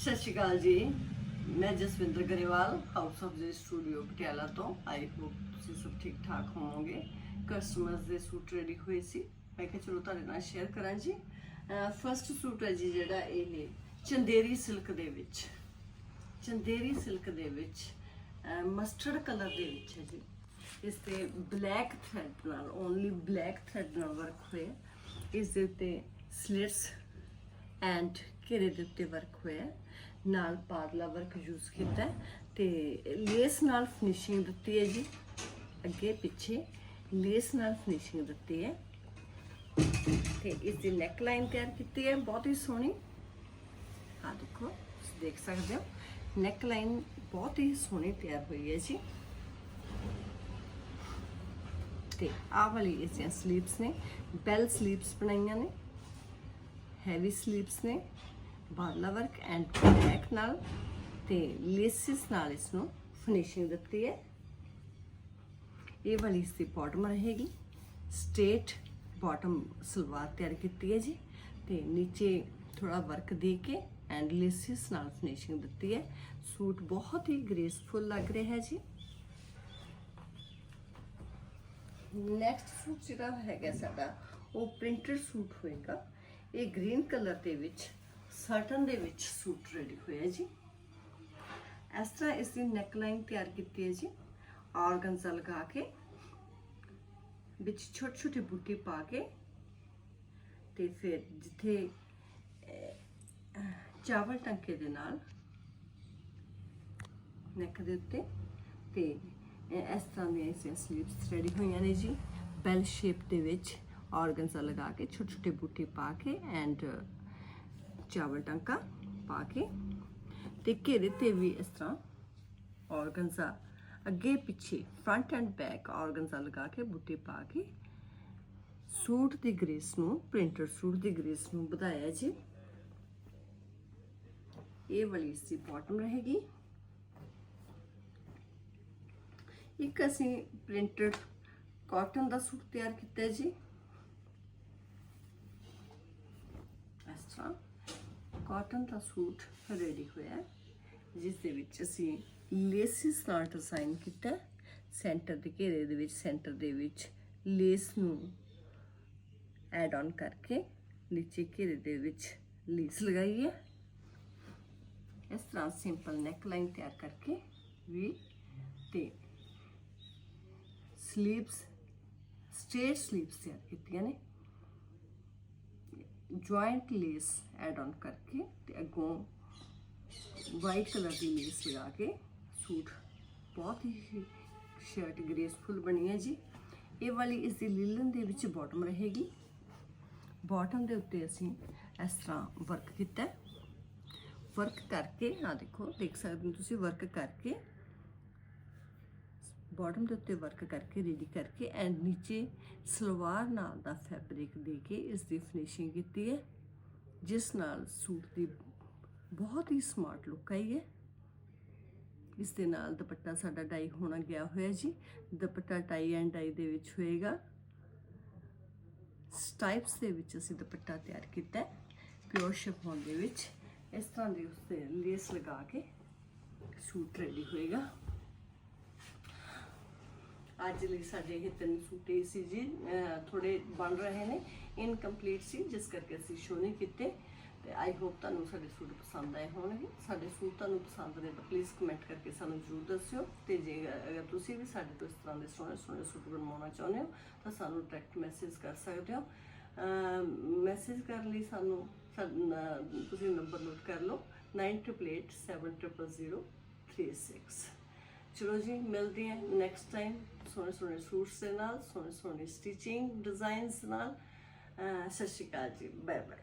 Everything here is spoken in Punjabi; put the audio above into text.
ਸਤਿ ਸ਼੍ਰੀ ਅਕਾਲ ਜੀ। ਮੈਂ Jaswinder Grewal house of the studio Patiala ਤੋਂ। ਆਈ ਹੋਪ ਤੁਸੀਂ ਸਭ ਠੀਕ ਠਾਕ ਹੋਵੋਗੇ। ਕਸਟਮਰਸ ਦੇ ਸੂਟ ਰੈਡੀ ਹੋਏ ਸੀ। ਮੈਂ ਕਿਹਾ ਚਲੋ ਤੁਹਾਡੇ ਨਾਲ ਸ਼ੇਅਰ ਕਰਾਂ ਜੀ। ਫਰਸਟ ਸੂਟ ਹੈ ਜੀ ਜਿਹੜਾ ਇਹ ਚੰਦੇਰੀ ਸਿਲਕ ਦੇ ਵਿੱਚ। ਚੰਦੇਰੀ ਸਿਲਕ ਦੇ ਵਿੱਚ ਮਸਟਰਡ ਕਲਰ ਦੇ ਵਿੱਚ ਹੈ ਜੀ। ਇਸ ਤੇ ਬਲੈਕ ਥ੍ਰੈਡ ਨਾਲ ਓਨਲੀ ਬਲੈਕ ਥ੍ਰੈਡ ਨਾਲ ਵਰਕ ਹੋਇਆ। ਇਸ ਦੇ ਉੱਤੇ ਸਲਿਟਸ ਐਂਡ ਘੇਰੇ ਦੇ ਉੱਤੇ ਵਰਕ ਹੋਇਆ ਨਾਲ ਪਾਰਲਾ ਵਰਕ ਯੂਜ਼ ਕੀਤਾ ਹੈ ਤੇ ਲੇਸ ਨਾਲ ਫਿਨਿਸ਼ਿੰਗ ਦਿੱਤੀ ਹੈ ਜੀ। ਅੱਗੇ ਪਿੱਛੇ ਲੇਸ ਨਾਲ ਫਿਨਿਸ਼ਿੰਗ ਦਿੱਤੀ ਹੈ। ਤੇ ਇਸ ਦੀ ਨੈਕ ਲਾਈਨ ਤਿਆਰ ਕੀਤੀ ਹੈ। ਬਹੁਤ ਹੀ ਸੋਹਣੀ। ਆ ਦੇਖੋ, ਤੁਸੀਂ ਦੇਖ ਸਕਦੇ ਹੋ। ਨੈਕ ਲਾਈਨ ਬਹੁਤ ਹੀ ਸੋਹਣੀ ਤਿਆਰ ਹੋਈ ਹੈ ਜੀ। ਤੇ ਆਹ ਵਾਲੀ ਇਸ ਦੀਆਂ ਸਲੀਵਸ ਨੇ। ਬੈਲ ਸਲੀਵਸ ਬਣਾਈਆਂ ਨੇ। ਹੈਵੀ ਸਲੀਵਸ ਨੇ। ਬਾਰਲਾ ਵਰਕ ਐਂਡ ਬੈਕ ਨਾਲ ਤੇ ਲੇਸਿਸ ਨਾਲ ਇਸ ਨੂੰ ਫਿਨਿਸ਼ਿੰਗ ਦਿੱਤੀ ਹੈ। ਇਹ ਵਾਲੀ ਇਸ ਦੀ ਬਾਟਮ ਰਹੇਗੀ। ਸਟੇਟ ਬਾਟਮ ਸਲਵਾਰ ਤਿਆਰ ਕੀਤੀ ਹੈ ਜੀ। ਤੇ ਨੀਚੇ ਥੋੜਾ ਵਰਕ ਦੇ ਕੇ ਐਂਡ ਲੇਸਿਸ ਨਾਲ ਫਿਨਿਸ਼ਿੰਗ ਦਿੱਤੀ ਹੈ। ਸੂਟ ਬਹੁਤ ਹੀ ਗ੍ਰੇਸਫੁਲ ਲੱਗ ਰਿਹਾ ਹੈ ਜੀ। ਨੈਕਸਟ ਸੂਟ ਜਿਹੜਾ ਹੈਗਾ ਸਾਡਾ, ਉਹ ਪ੍ਰਿੰਟਡ ਸੂਟ ਹੋਏਗਾ। ਇਹ ਗ੍ਰੀਨ ਕਲਰ ਦੇ ਵਿੱਚ ਸਰਟਨ ਦੇ ਵਿੱਚ ਸੂਟ ਰੈਡੀ ਹੋਇਆ ਜੀ। ਇਸ ਤਰ੍ਹਾਂ ਇਸ ਦੀ ਨੈਕ ਲਾਈਨ ਤਿਆਰ ਕੀਤੀ ਹੈ ਜੀ। ਆਰਗਨਜ਼ਾ ਲਗਾ ਕੇ, ਵਿੱਚ ਛੋਟੇ ਛੋਟੇ ਬੂਟੇ ਪਾ ਕੇ ਤੇ ਫਿਰ ਜਿੱਥੇ ਚਾਵਲ ਟੰਕੇ ਦੇ ਨਾਲ ਨੈਕ ਦੇ ਉੱਤੇ ਤੇ ਇਸ ਤਰ੍ਹਾਂ ਦੀਆਂ ਇਸ ਸਲੀਵਸ ਰੈਡੀ ਹੋਈਆਂ ਨੇ ਜੀ। ਬੈਲ ਸ਼ੇਪ ਦੇ ਵਿੱਚ ਆਰਗਨਜ਼ਾ ਲਗਾ ਕੇ ਛੋਟੇ ਛੋਟੇ ਬੂਟੇ ਪਾ ਕੇ ਐਂਡ ਚਾਵਲ ਟੰਕਾ ਪਾ ਕੇ ਤੇ ਘੇਰੇ ਤੇ ਵੀ ਇਸ ਤਰ੍ਹਾਂ ਔਰਗਨਜ਼ਾ ਅੱਗੇ ਪਿੱਛੇ ਫਰੰਟ ਐਂਡ ਬੈਕ ਔਰਗਨਜ਼ਾ ਲਗਾ ਕੇ ਬੂਟੇ ਪਾ ਕੇ ਸੂਟ ਦੀ ਗ੍ਰੇਸ ਨੂੰ ਪ੍ਰਿੰਟਡ ਸੂਟ ਦੀ ਗ੍ਰੇਸ ਨੂੰ ਵਧਾਇਆ ਜੀ। ਇਹ ਵਾਲੀ ਸੀ ਬਾਟਮ ਰਹੇਗੀ। ਇੱਕ ਅਸੀਂ ਪ੍ਰਿੰਟਡ ਕਾਟਨ ਦਾ ਸੂਟ ਤਿਆਰ ਕੀਤਾ ਜੀ। ਇਸ ਤਰ੍ਹਾਂ। ਕਾਟਨ ਦਾ ਸੂਟ ਰੈਡੀ ਹੋਇਆ ਜਿਸ ਦੇ ਵਿੱਚ ਅਸੀਂ ਲੇਸਿਸ ਨਾਲ ਡਿਜ਼ਾਈਨ ਕੀਤਾ ਸੈਂਟਰ ਦੇ ਘੇਰੇ ਦੇ ਵਿੱਚ ਸੈਂਟਰ ਦੇ ਵਿੱਚ ਲੇਸ ਨੂੰ ਐਡ ਆਨ ਕਰਕੇ ਨੀਚੇ ਘੇਰੇ ਦੇ ਵਿੱਚ ਲੇਸ ਲਗਾਈ ਹੈ। ਇਸ ਤਰ੍ਹਾਂ ਸਿੰਪਲ ਨੈਕ ਲਾਈਨ ਤਿਆਰ ਕਰਕੇ ਵੀ ਤੇ ਸਲੀਵਸ ਸਟ੍ਰੇਟ ਸਲੀਵਸ ਤਿਆਰ ਕੀਤੀਆਂ ਨੇ। ਜੁਆਇੰਟ ਲੇਸ ਐਡ ਔਨ ਕਰਕੇ ਤੇ ਅੱਗੋਂ ਵਾਈਟ ਕਲਰ ਦੀ ਲੇਸ ਲਗਾ ਕੇ ਸੂਟ ਬਹੁਤ ਹੀ ਸ਼ਰਟ ਗ੍ਰੇਸਫੁਲ ਬਣੀ ਹੈ ਜੀ ਇਹ ਵਾਲੀ ਇਸ ਦੀ ਲਿਲਨ ਦੇ ਵਿੱਚ ਬਾਟਮ ਰਹੇਗੀ ਬਾਟਮ ਦੇ ਉੱਤੇ ਅਸੀਂ ਇਸ ਤਰ੍ਹਾਂ ਵਰਕ ਕੀਤਾ ਵਰਕ ਕਰਕੇ ਆ ਦੇਖੋ ਦੇਖ ਸਕਦੇ ਹੋ ਤੁਸੀਂ ਵਰਕ ਕਰਕੇ ਬਾਟਮ ਦੇ ਉੱਤੇ ਵਰਕ ਕਰਕੇ ਰੈਡੀ ਕਰਕੇ ਐਂਡ ਨੀਚੇ ਸਲਵਾਰ ਨਾਲ ਦਾ ਫੈਬਰਿਕ ਦੇ ਕੇ ਇਸ ਦੀ ਫਿਨਿਸ਼ਿੰਗ ਕੀਤੀ ਹੈ, ਜਿਸ ਨਾਲ ਸੂਟ ਦੀ ਬਹੁਤ ਹੀ ਸਮਾਰਟ ਲੁੱਕ ਆਈ ਹੈ। ਇਸ ਦੇ ਨਾਲ ਦੁਪੱਟਾ ਸਾਡਾ ਡਾਈ ਹੋਣਾ ਗਿਆ ਹੋਇਆ ਜੀ। ਦੁਪੱਟਾ ਟਾਈ ਐਂਡ ਡਾਈ ਦੇ ਵਿੱਚ ਹੋਏਗਾ। ਸਟਾਈਪਸ ਦੇ ਵਿੱਚ ਅਸੀਂ ਦੁਪੱਟਾ ਤਿਆਰ ਕੀਤਾ ਪਿਓਰ ਸ਼ਿਫੋਨ ਦੇ ਵਿੱਚ। ਇਸ ਤਰ੍ਹਾਂ ਦੀ ਉਸ ਤੇ ਲੇਸ ਲਗਾ ਕੇ ਸੂਟ ਰੈਡੀ ਹੋਏਗਾ। ਅੱਜ ਲਈ ਸਾਡੇ ਇਹ ਤਿੰਨ ਸੂਟ ਇਹ ਸੀ ਜੀ, ਅਹ ਥੋੜੇ ਬਣ ਰਹੇ ਨੇ ਇਨਕੰਪਲੀਟ ਸੀ, ਜਿਸ ਕਰਕੇ ਅਸੀਂ ਸ਼ੋ ਨਹੀਂ ਕੀਤੇ। ਤੇ ਆਈ ਹੋਪ ਤੁਹਾਨੂੰ ਸਾਡੇ ਸੂਟ ਪਸੰਦ ਆਏ ਹੋਣਗੇ। ਸਾਡੇ ਸੂਟ ਤੁਹਾਨੂੰ ਪਸੰਦ ਨੇ ਤਾਂ ਪਲੀਜ਼ ਕਮੈਂਟ ਕਰਕੇ ਸਾਨੂੰ ਜ਼ਰੂਰ ਦੱਸਿਓ। ਤੇ ਜੇ ਅਗਰ ਤੁਸੀਂ ਵੀ ਸਾਡੇ ਤੋਂ ਇਸ ਤਰ੍ਹਾਂ ਦੇ ਸੋਹਣੇ ਸੋਹਣੇ ਸੂਟ ਬਣਵਾਉਣਾ ਚਾਹੁੰਦੇ ਹੋ, ਤਾਂ ਸਾਨੂੰ ਡਾਇਰੈਕਟ ਮੈਸੇਜ ਕਰ ਸਕਦੇ ਹੋ। ਮੈਸੇਜ ਕਰਨ ਲਈ ਸਾਨੂੰ ਸਾਡਾ- ਤੁਸੀਂ ਨੰਬਰ ਨੋਟ ਕਰ ਲਓ। 9887000336 ਚਲੋ ਜੀ, ਮਿਲਦੇ ਹਾਂ ਨੈਕਸਟ ਟਾਈਮ ਸੋਹਣੇ ਸੋਹਣੇ ਸੂਟਸ ਦੇ ਨਾਲ, ਸੋਹਣੇ ਸੋਹਣੇ ਸਟਿਚਿੰਗ ਡਿਜ਼ਾਈਨਸ ਨਾਲ। ਸਤਿ ਸ਼੍ਰੀ ਅਕਾਲ ਜੀ। Bye bye